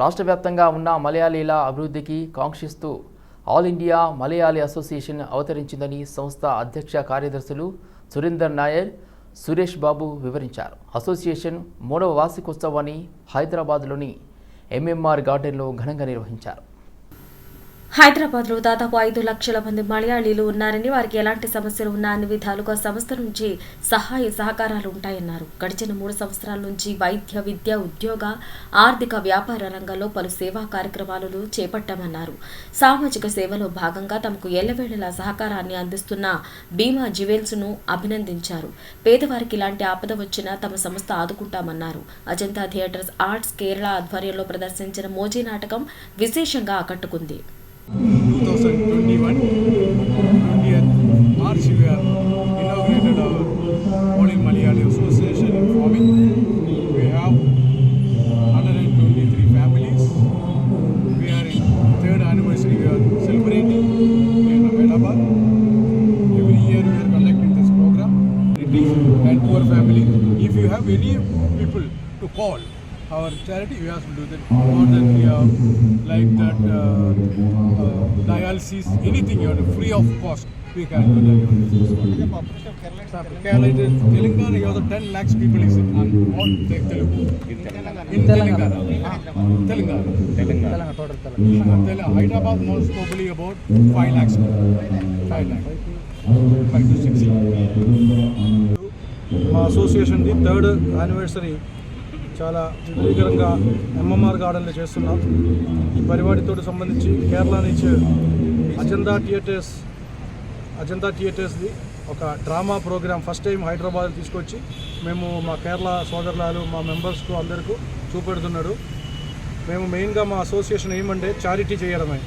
రాష్ట్ర వ్యాప్తంగా ఉన్న మలయాళీల అభివృద్ధికి కాంక్షిస్తూ ఆల్ ఇండియా మలయాళీ అసోసియేషన్ అవతరించిందని సంస్థ అధ్యక్ష కార్యదర్శులు సురేందర్ నాయర్ సురేష్ బాబు వివరించారు. అసోసియేషన్ మూడవ వార్షికోత్సవాన్ని హైదరాబాద్లోని ఎంఎంఆర్ గార్డెన్లో ఘనంగా నిర్వహించారు. హైదరాబాద్లో దాదాపు ఐదు లక్షల మంది మలయాళీలు ఉన్నారని వారికి ఎలాంటి సమస్యలు ఉన్నా అన్ని విధాలుగా సంస్థ నుంచి సహాయ సహకారాలు ఉంటాయన్నారు. గడిచిన మూడు సంవత్సరాల నుంచి వైద్య విద్య ఉద్యోగ ఆర్థిక వ్యాపార రంగంలో పలు సేవా కార్యక్రమాలను చేపట్టామన్నారు. సామాజిక సేవలో భాగంగా తమకు ఎల్లవేళలా సహకారాన్ని అందిస్తున్న బీమా జ్యువెల్స్ను అభినందించారు. పేదవారికి ఇలాంటి ఆపద వచ్చినా తమ సంస్థ ఆదుకుంటామన్నారు. అజంతా థియేటర్స్ ఆర్ట్స్ కేరళ ఆధ్వర్యంలో ప్రదర్శించిన మోజీ నాటకం విశేషంగా ఆకట్టుకుంది. 2021 20th March we have inaugurated our in Malayali Association in Forming. We have 123 families. We are in third anniversary we are celebrating in Ahmedabad. Every year we are conducting this program. And poor family. If you have any people to call our charity we have to do that more than we have like that uh, uh, dialysis anything you know, free of cost we can do that Kerala it is Telangana you have the 10 lakhs people is in all Telugu in Telangana Telangana Telangana total Telangana Hyderabad most probably about 5 lakhs 5 lakhs 5 to 6 lakhs association the third anniversary చాలా విజయకరంగా MMR గార్డెన్లో చేస్తున్నాం ఈ పరివాడితో సంబంధించి కేరళ నుంచి Ajanta theatres Ajanta థియేటర్స్ది ఒక drama programme first time Hyderabad తీసుకొచ్చి మేము మా కేరళ సోదరులాలు మా మెంబర్స్కు అందరికీ చూపెడుతున్నాడు. మేము మెయిన్గా మా అసోసియేషన్ ఏమంటే చారిటీ చేయడమే.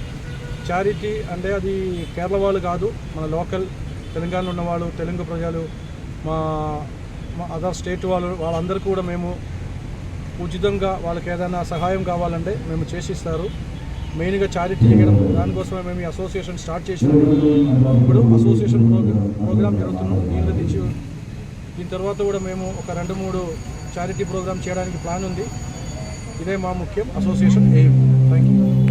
చారిటీ అంటే అది కేరళ వాళ్ళు కాదు మన లోకల్ తెలంగాణలో ఉన్నవాళ్ళు తెలుగు ప్రజలు మా మా అదర్ స్టేట్ వాళ్ళు వాళ్ళందరికీ కూడా మేము ఉచితంగా వాళ్ళకి ఏదైనా సహాయం కావాలంటే మేము చేసిస్తారు. మెయిన్గా చారిటీ చేయడం దానికోసమే మేము ఈ అసోసియేషన్ స్టార్ట్ చేసినాము ఇప్పుడు అసోసియేషన్ ప్రోగ్రామ్ ప్రోగ్రామ్ జరుగుతున్నాం నీళ్ళు నుంచి దీని తర్వాత కూడా మేము ఒక రెండు మూడు చారిటీ ప్రోగ్రామ్ చేయడానికి ప్లాన్ ఉంది. ఇదే మా ముఖ్యం అసోసియేషన్ ఎయిమ్ థ్యాంక్ యూ